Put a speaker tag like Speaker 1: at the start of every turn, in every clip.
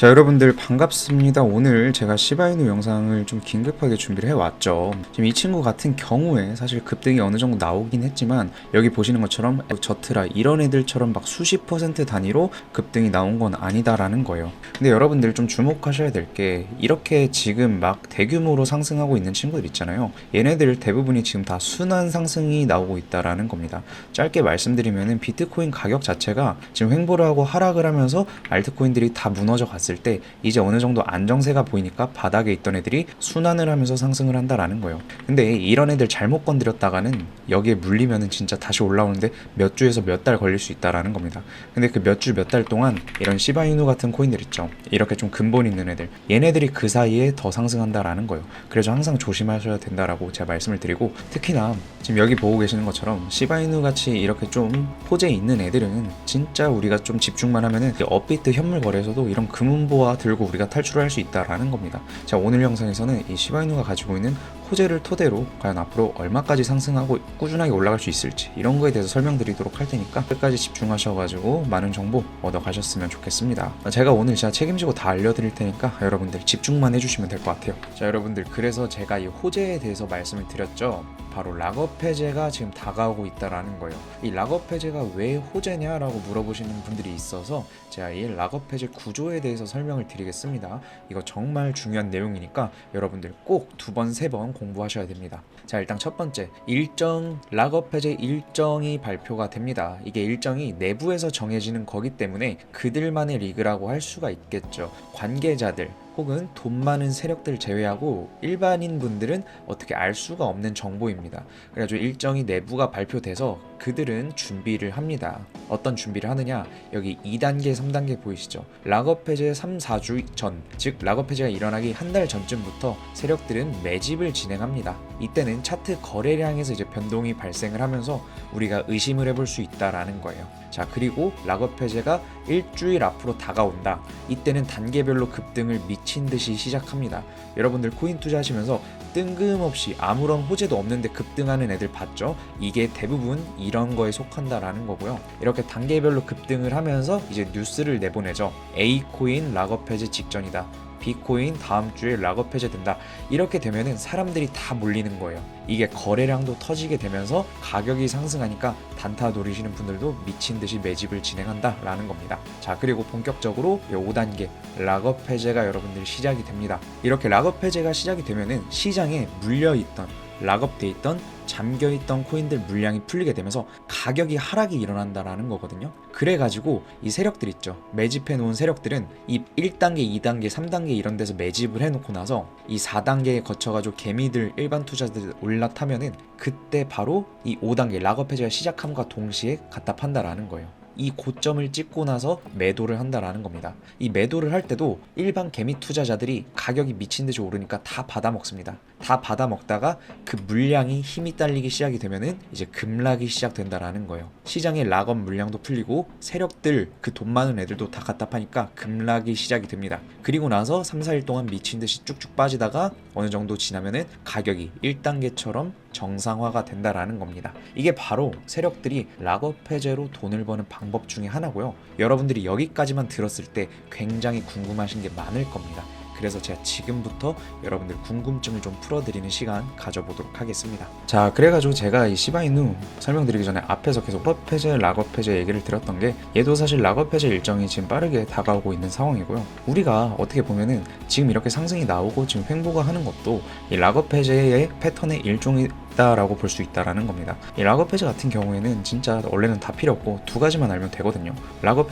Speaker 1: 자 여러분들 반갑습니다. 오늘 제가 시바이누 영상을 좀 긴급하게 준비를 해왔죠. 지금 이 친구 같은 경우에 사실 급등이 어느 정도 나오긴 했지만 여기 보시는 것처럼 저트라 이런 애들처럼 막 수십 퍼센트 단위로 급등이 나온 건 아니다라는 거예요. 근데 여러분들 좀 주목하셔야 될 게 이렇게 지금 막 대규모로 상승하고 있는 친구들 있잖아요. 얘네들 대부분이 지금 다 순환 상승이 나오고 있다라는 겁니다. 짧게 말씀드리면은 비트코인 가격 자체가 지금 횡보를 하고 하락을 하면서 알트코인들이 다 무너져 갔을 때 이제 어느 정도 안정세가 보이니까 바닥에 있던 애들이 순환을 하면서 상승을 한다라는 거예요. 근데 이런 애들 잘못 건드렸다가는 여기에 물리면은 진짜 다시 올라오는데 몇 주에서 몇 달 걸릴 수 있다라는 겁니다. 근데 그 몇 주 몇 달 동안 이런 시바이누 같은 코인들 있죠. 이렇게 좀 근본 있는 애들 얘네들이 그 사이에 더 상승한다라는 거예요. 그래서 항상 조심하셔야 된다라고 제가 말씀을 드리고 특히나 지금 여기 보고 계시는 것처럼 시바이누 같이 이렇게 좀 포재 있는 애들은 진짜 우리가 좀 집중만 하면은 이 업비트 현물 거래에서도 이런 금은 보화 들고 우리가 탈출을 할 수 있다라는 겁니다. 자 오늘 영상에서는 이 시바이누가 가지고 있는 호재를 토대로 과연 앞으로 얼마까지 상승하고 꾸준하게 올라갈 수 있을지 이런 거에 대해서 설명드리도록 할 테니까 끝까지 집중하셔가지고 많은 정보 얻어 가셨으면 좋겠습니다. 제가 오늘 진짜 책임지고 다 알려드릴 테니까 여러분들 집중만 해주시면 될 것 같아요. 자 여러분들 그래서 제가 이 호재에 대해서 말씀을 드렸죠. 바로 락업 해제가 지금 다가오고 있다라는 거예요. 이 락업 해제가 왜 호재냐라고 물어보시는 분들이 있어서 제가 이 락업 해제 구조에 대해서 설명을 드리겠습니다. 이거 정말 중요한 내용이니까 여러분들 꼭 두 번, 세 번 공부하셔야 됩니다. 자, 일단 첫 번째, 일정 락업 해제 일정이 발표가 됩니다. 이게 일정이 내부에서 정해지는 거기 때문에 그들만의 리그라고 할 수가 있겠죠. 관계자들 혹은 돈 많은 세력들 제외하고 일반인 분들은 어떻게 알 수가 없는 정보입니다. 그래가지고 일정이 내부가 발표돼서 그들은 준비를 합니다. 어떤 준비를 하느냐? 여기 2단계, 3단계 보이시죠? 락업 해제 3, 4주 전, 즉 락업 해제가 일어나기 한 달 전쯤부터 세력들은 매집을 진행합니다. 이때는 차트 거래량에서 이제 변동이 발생을 하면서 우리가 의심을 해볼 수 있다라는 거예요. 자, 그리고 락업 해제가 일주일 앞으로 다가온다. 이때는 단계별로 급등을 미친 듯이 시작합니다. 여러분들 코인 투자하시면서 뜬금없이 아무런 호재도 없는데 급등하는 애들 봤죠? 이게 대부분 이런 거에 속한다라는 거고요. 이렇게 단계별로 급등을 하면서 이제 뉴스를 내보내죠. A 코인 락업 해제 직전이다. 비코인 다음 주에 락업 해제된다. 이렇게 되면은 사람들이 다 몰리는 거예요. 이게 거래량도 터지게 되면서 가격이 상승하니까 단타 노리시는 분들도 미친 듯이 매집을 진행한다라는 겁니다. 자, 그리고 본격적으로 5단계 락업 해제가 여러분들 시작이 됩니다. 이렇게 락업 해제가 시작이 되면은 시장에 물려 있던 락업돼 있던 잠겨 있던 코인들 물량이 풀리게 되면서 가격이 하락이 일어난다라는 거거든요. 그래 가지고 이 세력들 있죠. 매집해 놓은 세력들은 이 1단계, 2단계, 3단계 이런 데서 매집을 해 놓고 나서 이 4단계에 거쳐 가지고 개미들 일반 투자들 올라타면은 그때 바로 이 5단계 락업 해제가 시작함과 동시에 갖다 판다라는 거예요. 이 고점을 찍고 나서 매도를 한다라는 겁니다. 이 매도를 할 때도 일반 개미 투자자들이 가격이 미친 듯이 오르니까 다 받아 먹습니다. 다 받아 먹다가 그 물량이 힘이 딸리기 시작이 되면은 이제 급락이 시작된다라는 거예요. 시장의 락업 물량도 풀리고 세력들 그 돈 많은 애들도 다 갖다 파니까 급락이 시작이 됩니다. 그리고 나서 3, 4일 동안 미친 듯이 쭉쭉 빠지다가 어느 정도 지나면은 가격이 1단계처럼 정상화가 된다라는 겁니다. 이게 바로 세력들이 락업 해제로 돈을 버는 방법 중에 하나고요. 여러분들이 여기까지만 들었을 때 굉장히 궁금하신 게 많을 겁니다. 그래서 제가 지금부터 여러분들 궁금증을 좀 풀어드리는 시간 가져보도록 하겠습니다. 자, 그래가지고 제가 이 시바이누 설명드리기 전에 앞에서 계속 락업 해제, 락업 해제 얘기를 드렸던 게 얘도 사실 락업 해제 일정이 지금 빠르게 다가오고 있는 상황이고요. 우리가 어떻게 보면은 지금 이렇게 상승이 나오고 지금 횡보가 하는 것도 이 락업 해제의 패턴의 일종이 있다라고 볼 수 있다라는 겁니다. 이 해제 같은 경우에는 진짜 원래는 다 필요 없고 두 가지만 알면 되거든요.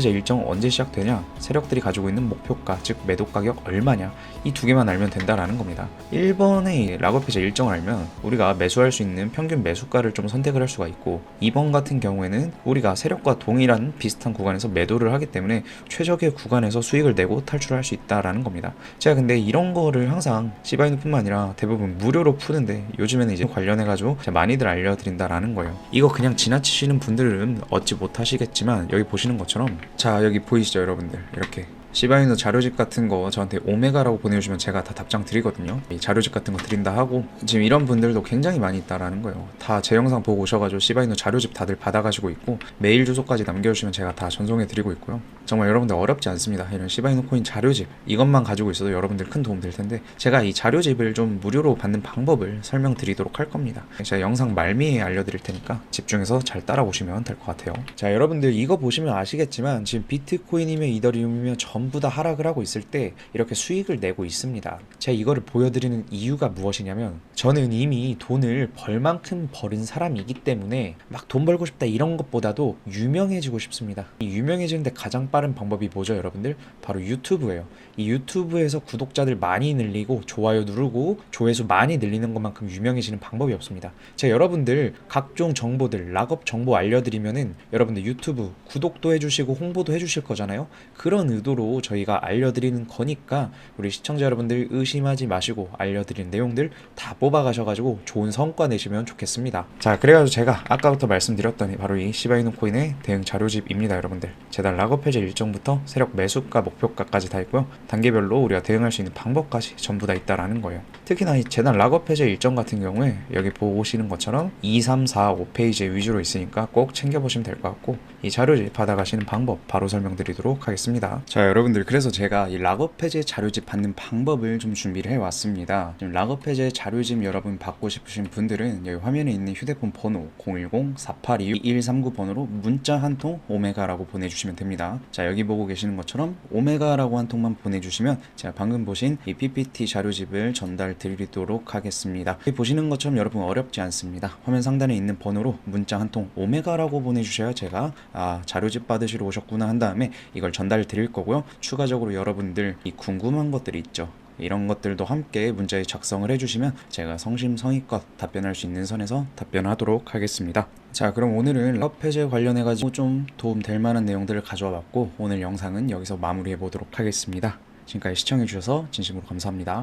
Speaker 1: 해제 일정 언제 시작되냐, 세력들이 가지고 있는 목표가 즉 매도 가격 얼마냐 이 두 개만 알면 된다라는 겁니다. 1번의 락업 해제 일정을 알면 우리가 매수할 수 있는 평균 매수가를 좀 선택을 할 수가 있고 2번 같은 경우에는 우리가 세력과 동일한 비슷한 구간에서 매도를 하기 때문에 최적의 구간에서 수익을 내고 탈출할 수 있다라는 겁니다. 제가 근데 이런 거를 항상 시바이누뿐만 아니라 대부분 무료로 푸는데 요즘에는 이제 관련해가지고 제가 많이들 알려드린다라는 거예요. 이거 그냥 지나치시는 분들은 얻지 못하시겠지만 여기 보시는 것처럼 자 여기 보이시죠 여러분들 이렇게 시바이누 자료집 같은 거 저한테 오메가라고 보내주시면 제가 다 답장 드리거든요. 이 자료집 같은 거 드린다 하고 지금 이런 분들도 굉장히 많이 있다라는 거예요. 다 제 영상 보고 오셔가지고 시바이누 자료집 다들 받아가시고 있고 메일 주소까지 남겨주시면 제가 다 전송해 드리고 있고요. 정말 여러분들 어렵지 않습니다. 이런 시바이누 코인 자료집 이것만 가지고 있어도 여러분들 큰 도움 될 텐데 제가 이 자료집을 좀 무료로 받는 방법을 설명드리도록 할 겁니다. 제가 영상 말미에 알려드릴 테니까 집중해서 잘 따라오시면 될 것 같아요. 자 여러분들 이거 보시면 아시겠지만 지금 비트코인이며 이더리움이며 전부 다 하락을 하고 있을 때 이렇게 수익을 내고 있습니다. 제가 이거를 보여드리는 이유가 무엇이냐면 저는 이미 돈을 벌 만큼 벌은 사람이기 때문에 막 돈 벌고 싶다 이런 것보다도 유명해지고 싶습니다. 이 유명해지는데 가장 빠른 방법이 뭐죠, 여러분들? 바로 유튜브예요. 이 유튜브에서 구독자들 많이 늘리고 좋아요 누르고 조회수 많이 늘리는 것만큼 유명해지는 방법이 없습니다. 제가 여러분들 각종 정보들 락업 정보 알려드리면은 여러분들 유튜브 구독도 해주시고 홍보도 해주실 거잖아요. 그런 의도로 저희가 알려드리는 거니까 우리 시청자 여러분들 의심하지 마시고 알려드린 내용들 다 뽑아가셔가지고 좋은 성과 내시면 좋겠습니다. 자, 그래가지고 제가 아까부터 말씀드렸더니 바로 이 시바이누 코인의 대응 자료집입니다, 여러분들. 재단 락업 해제 일정부터 세력 매수가 목표가까지 다 있고요. 단계별로 우리가 대응할 수 있는 방법까지 전부 다 있다라는 거예요. 특히나 이 재단 락업 해제 일정 같은 경우에 여기 보시는 것처럼 2, 3, 4, 5페이지 위주로 있으니까 꼭 챙겨보시면 될 것 같고 이 자료집 받아가시는 방법 바로 설명드리도록 하겠습니다. 자, 여러분들 그래서 제가 이 락업 해제 자료집 받는 방법을 좀 준비를 해왔습니다. 지금 락업 해제 자료집 여러분 받고 싶으신 분들은 여기 화면에 있는 휴대폰 번호 010-4822-2139 번호로 문자 한 통 오메가라고 보내주시면 됩니다. 자, 여기 보고 계시는 것처럼 오메가라고 한 통만 보내주시면 제가 방금 보신 이 PPT 자료집을 전달 드리도록 하겠습니다. 보시는 것처럼 여러분 어렵지 않습니다. 화면 상단에 있는 번호로 문자 한 통 오메가라고 보내주셔야 제가 아 자료집 받으시러 오셨구나 한 다음에 이걸 전달 드릴 거고요. 추가적으로 여러분들 이 궁금한 것들이 있죠. 이런 것들도 함께 문자에 작성을 해주시면 제가 성심성의껏 답변할 수 있는 선에서 답변하도록 하겠습니다. 자, 그럼 오늘은 럽 해제 관련해가지고 좀 도움 될 만한 내용들을 가져와 봤고 오늘 영상은 여기서 마무리해 보도록 하겠습니다. 지금까지 시청해주셔서 진심으로 감사합니다.